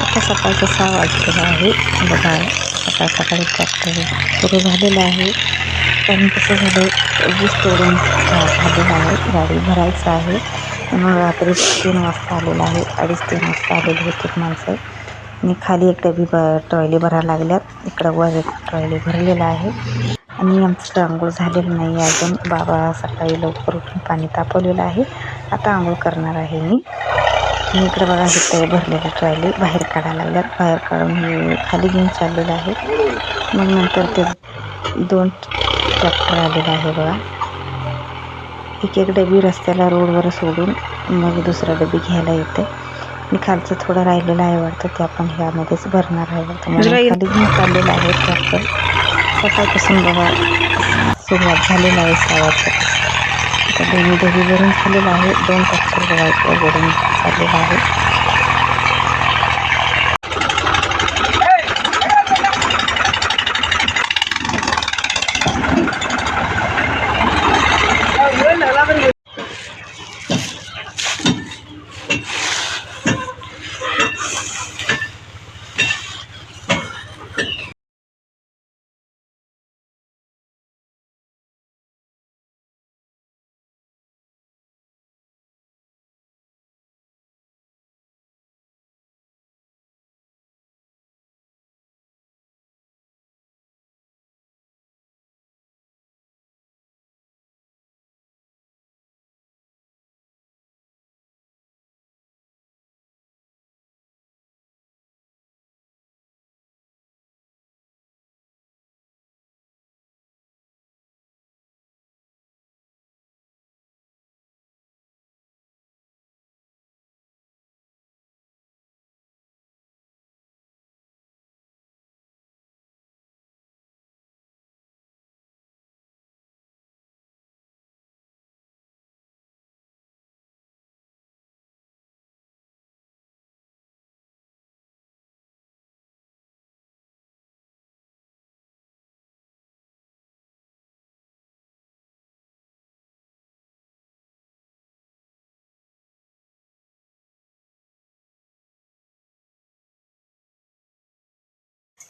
आता सकाळचं सहा वाजलेलं आहे बघा सकाळ सकाळी ट्रॅक्टर सुरू झालेलं आहे पण कसं झालं वीज तोडून झालेलं आहे गाडी भरायचं आहे मग रात्री तीन वाजता आलेलं आहे अडीच तीन वाजता आलेली होती माणसं आणि खाली एक डबी ब टॉयले भरायला लागल्यात इकडं वर एक टॉयले भरलेलं आहे आणि आमचं आंघोळ झालेलं नाही अजून बाबा सकाळी लवकर उठून पाणी तापवलेलं आहे आता आंघोळ करणार आहे मी इकडं बघा इथे भरलेले ट्रॉयले बाहेर काढायला लागल्यात. बाहेर काढून खाली घेऊन चाललेलं आहे. मग नंतर ते दोन ट्रॅक्टर आलेलं आहे बघा. एक एक डबी रस्त्याला रोडवर सोडून मग दुसरा डबी घ्यायला येते. आणि खालचं थोडं राहिलेलं आहे वाटतं ते आपण ह्यामध्येच भरणार आहे वाटतं. म्हणून खाली घेऊन चाललेलं आहे ट्रॅक्टर सकाळपासून बघा सुरुवात झालेलं आहे सावाचं. आता दोन्ही दही भरून झालेलं आहे. दोन ट्रॅक्टर बघा इकडे भरून चाललेलं आहे.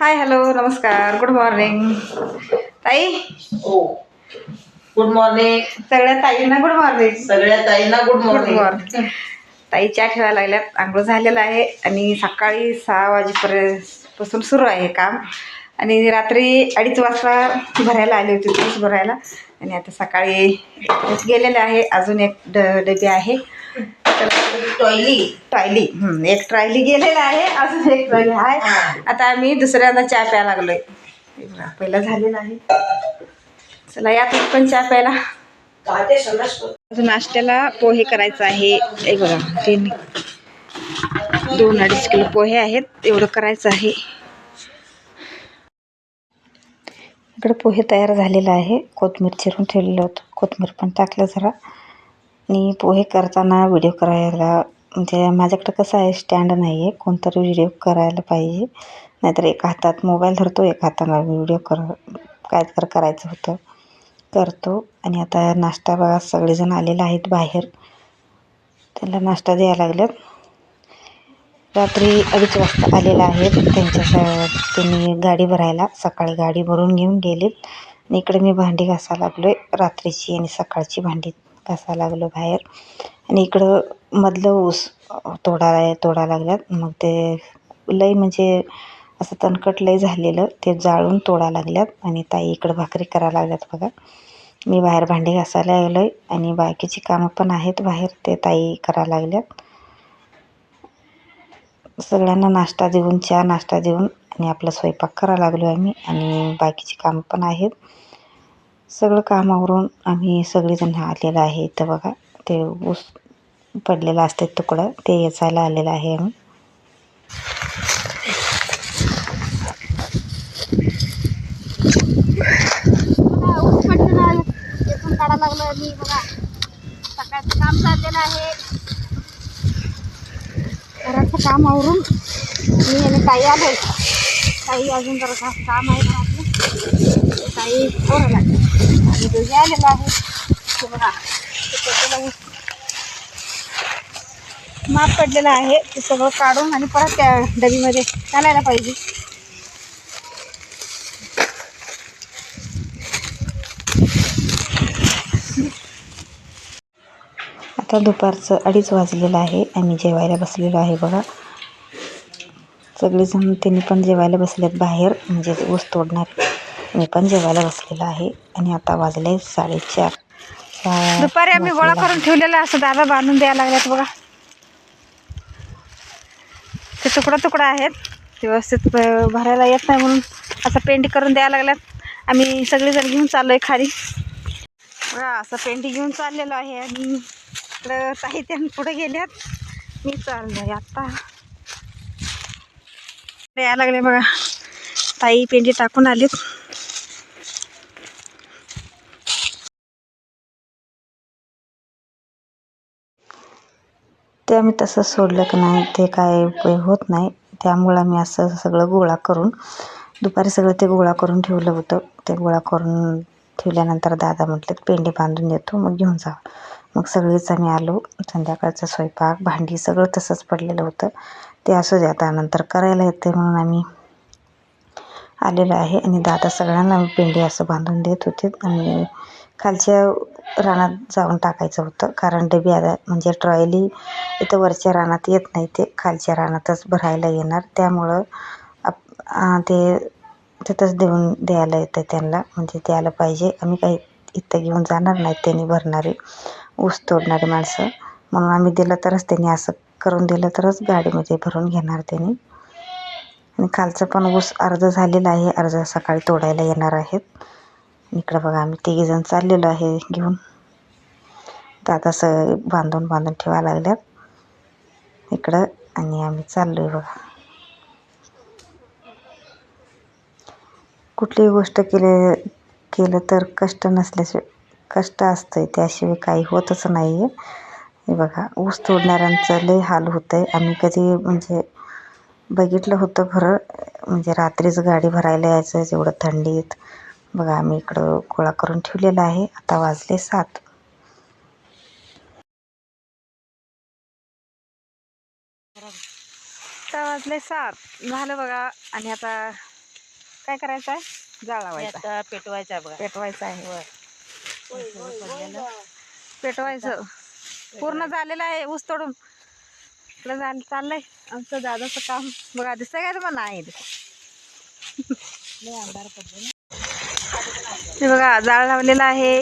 हाय हॅलो नमस्कार. गुड मॉर्निंग ताई? हो. गुड मॉर्निंग सगळ्या ताईंना गुड मॉर्निंग सगळ्या ताईंना गुड मॉर्निंग मॉर्निंग ताई चहा ठेवायला लागल्यात. आंघोळ झालेलं आहे आणि सकाळी सहा वाजेपर्यंत पासून सुरू आहे काम. आणि रात्री अडीच वाजता भरायला आले होते तूस भरायला आणि आता सकाळी गेलेले आहे. अजून एक ड डबे आहे. टॉयली ट्रायली एक ट्रायली गेलेला आहे अजून एक ट्रायली आहे. आता आम्ही दुसऱ्यांदा चहा प्यायला लागलोय. पहिला झालेला आहे. चला या तुम्ही पण चहा प्यायला. अजून नाश्त्याला पोहे करायचं आहे. हे बघा तीन दोन अडीच किलो पोहे आहेत एवढं करायचं आहे. इकडे पोहे तयार झालेलं आहे. कोथमीर चिरून ठेवलेलं होतं. कोथमीर पण टाकलं जरा. आणि पोहे करताना व्हिडिओ करायला म्हणजे माझ्याकडं कसं आहे स्टँड नाही आहे कोणतरी व्हिडिओ करायला पाहिजे. नाहीतर एक हातात मोबाईल धरतो एक हाताला व्हिडिओ कर काय तर करायचं होतं. करतो. आणि आता नाश्ता बघा सगळेजण आलेले आहेत बाहेर. त्यांना नाश्ता द्यायला लागल्यात. रात्री अडीच वाजता आलेला आहे त्यांच्या त्यांनी गाडी भरायला सकाळी गाडी भरून घेऊन गेलेत. आणि इकडे मी भांडी घासायला लागलो आहे रात्रीची आणि सकाळची भांडी. घासायला लागलो बाहेर. आणि इकडं मधलं ऊस तोडाला तोडा लागल्यात. मग ते लई म्हणजे असं तणकट लई झालेलं ते जाळून तोडा लागल्यात. आणि ताई इकडं भाकरी करायला लागल्यात बघा. मी बाहेर भांडी घासायला आलो आहे आणि बाकीची कामं पण आहेत बाहेर ते ताई करायला लागल्यात. सगळ्यांना नाश्ता देऊन चहा नाश्ता देऊन आणि आपला स्वयंपाक करायला लागलो आम्ही. आणि बाकीची कामं पण आहेत. सगळं कामावरून आम्ही सगळेजण आलेलं आहे इथं बघा. ते ऊस पडलेलं असते तुकडं ते याचायला आलेलं आहे आम्ही. येथून काढा लागलं मी बघा. सकाळचं काम चाललेलं आहे. घराचं काम आवरून मी आणि ताई आलोय. ताई अजून जरा का- काम आहे घरातलं. ते ताई आवरायला लागली आणि दोघे आलेलं आहे ते बघा माप पडलेलं आहे. ते सगळं काढून आणि परत त्या डबीमध्ये घालायला पाहिजे. आता दुपारचं अडीच वाजलेलं आहे. आम्ही जेवायला बसलेलो आहे बघा. सगळेजण त्यांनी पण जेवायला बसलेत बाहेर. म्हणजे ऊस तोडणार. मी पण जेवायला बसलेलो आहे आणि आता वाजले साडेचार. दुपारी आम्ही गोळा करून ठेवलेला असं दादा बांधून द्यायला लागल्यात बघा. ते तुकडा तुकडा आहेत ते व्यवस्थित भरायला येत नाही म्हणून असं पेंट करून द्यायला लागल्यात आम्ही सगळेजण घेऊन चाललो आहे खाली. बघा असं पेंटी घेऊन चाललेलो आहे आणि इकडं ताई त्यानं पुढे गेल्यात. मी चाललो आहे आत्ता यायला लागले बघा. ताई पेंटी टाकून आलीत. आम्ही तसं सोडलं की नाही ते काय उपयोग होत नाही. त्यामुळं आम्ही असं सगळं गोळा करून दुपारी सगळं ते गोळा करून ठेवलं होतं. ते गोळा करून ठेवल्यानंतर दादा म्हटले पेंडी बांधून देतो मग घेऊन जा. मग सगळीच आम्ही आलो. संध्याकाळचा स्वयंपाक भांडी सगळं तसंच पडलेलं होतं. ते असू द्या आता नंतर करायला येते म्हणून आम्ही आलेलो आहे. आणि दादा सगळ्यांना आम्ही पेंडी असं बांधून देत होते. आणि खालच्या रानात जाऊन टाकायचं होतं. कारण डबी आता म्हणजे ट्रॉयली इथं वरच्या रानात येत नाही ते. खालच्या रानातच भरायला येणार. त्यामुळं आप ते तिथंच देऊन द्यायला येतं त्यांना. म्हणजे द्यायला पाहिजे. आम्ही काही इथं घेऊन जाणार नाही त्यांनी भरणारे. ऊस तोडणारी माणसं. म्हणून आम्ही दिलं तरच त्यांनी असं करून दिलं तरच गाडीमध्ये भरून घेणार त्यांनी. आणि खालचं पण ऊस अर्ध झालेलं आहे. अर्ध सकाळी तोडायला येणार आहेत. इकडं बघा आम्ही तिघीजण चाललेलो आहे घेऊन. दादा स बांधून बांधून ठेवायला लागल्यात. इकडं आणि आम्ही चाललो आहे बघा. कुठलीही गोष्ट केले केलं तर कष्ट नसल्याशिवाय कष्ट असतं आहे त्याशिवाय काही होतच नाही आहे हे बघा ऊस तोडणाऱ्यांचं लय हाल होतं आहे आम्ही कधी म्हणजे बघितलं होतं खरं म्हणजे रात्रीच गाडी भरायला यायचं जेवढं थंडीत. बघा आम्ही इकडं गोळा करून ठेवलेलं आहे. आता वाजले सात. आता वाजले सात. झालं बघा. आणि आता काय करायचं आहे जाळ लावायचा आता पेटवायचा बघा. पेटवायचं आहे. पेटवायचं पूर्ण झालेलं आहे ऊस तोडून. इकडं झालं चाललंय. आमचं दादाचं काम. बघा दिसतंय काय तुम्हाला? नाही हे बघा जाळ लावलेला आहे.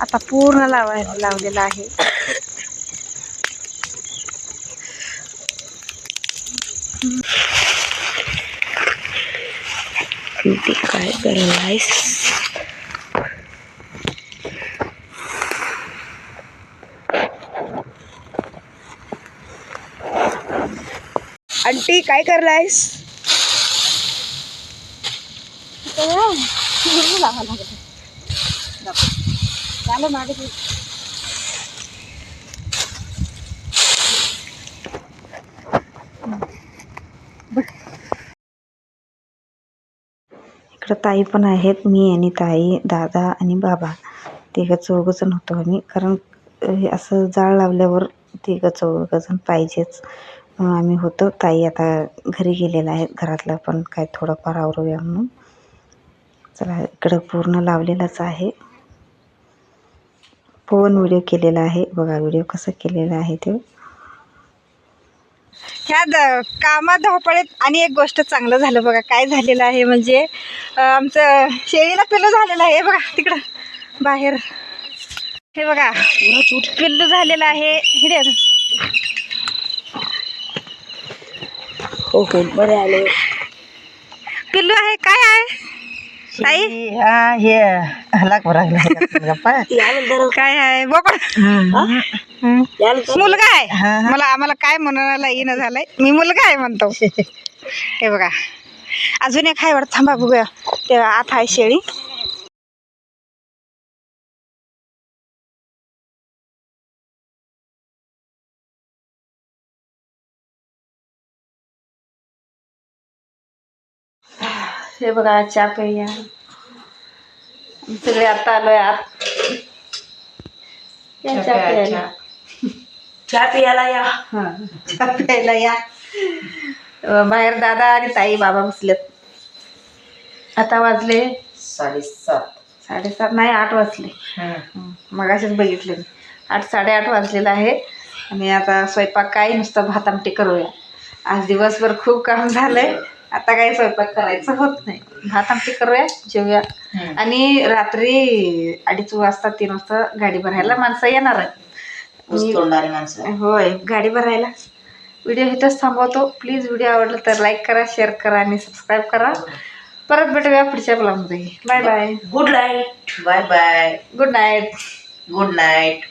आता पूर्ण लावाय लावलेला आहे. ब्युटी काय करायलायस? आंटी काय करलायस इकडं ताई पण आहेत मी आणि ताई दादा आणि बाबा. तिघं चौघजण होतो आम्ही. कारण हे असं जाळ लावल्यावर तिघं चौघजण पाहिजेच. म्हणून आम्ही होतो. ताई आता घरी गेलेला आहेत घरातलं पण काय थोडंफार आवरूया म्हणून. चला इकडं पूर्ण लावलेलाच आहे. फोन व्हिडिओ केलेला आहे. बघा व्हिडिओ कसा केलेला आहे ते. ह्या द कामात धावपळीत आणि एक गोष्ट चांगलं झालं बघा. काय झालेलं आहे म्हणजे आमचं शेळीला पिल्लू झालेलं आहे. बघा तिकडं बाहेर. हे बघा पिल्लू झालेलं आहे. हिडे हो बरे आले. पिल्लू आहे काय आहे? ताई? हा हे हलाक गप्पा काय आहे? बोकड मुलगा आहे. मला आम्हाला काय म्हणायला येणं झालंय? मी मुलगा आहे म्हणतो. हे बघा. अजून एक आहे वाटतं थांबा बघूया. ते आत आहे शेळी. हे बघा चहा पेया सगळे आता आलोय आत. या चहा प्यायला. चहा. पियाला या. हां चहा प्यायला या. बाहेर दादा आणि ताई बाबा बसलेत. आता वाजले साडेसात. साडेसात नाही आठ वाजले. मग असेच बघितले मी. आठ साडेआठ वाजलेलं आहे आणि आता स्वयंपाक काय नुसतं भात आमटी करूया. आज दिवसभर खूप काम झालंय. आता काही स्वयंपाक करायचं होत नाही. भात आमटी करूया जेवूया. आणि रात्री अडीच वाजता तीन वाजता गाडी भरायला माणसं येणार आहेत. माणसं. होय गाडी भरायला. व्हिडिओ इथंच थांबवतो. प्लीज व्हिडिओ आवडला तर लाईक करा शेअर करा आणि सबस्क्राईब करा. परत भेटूया पुढच्या ब्लॉगमध्ये bye bye good night bye bye good night good night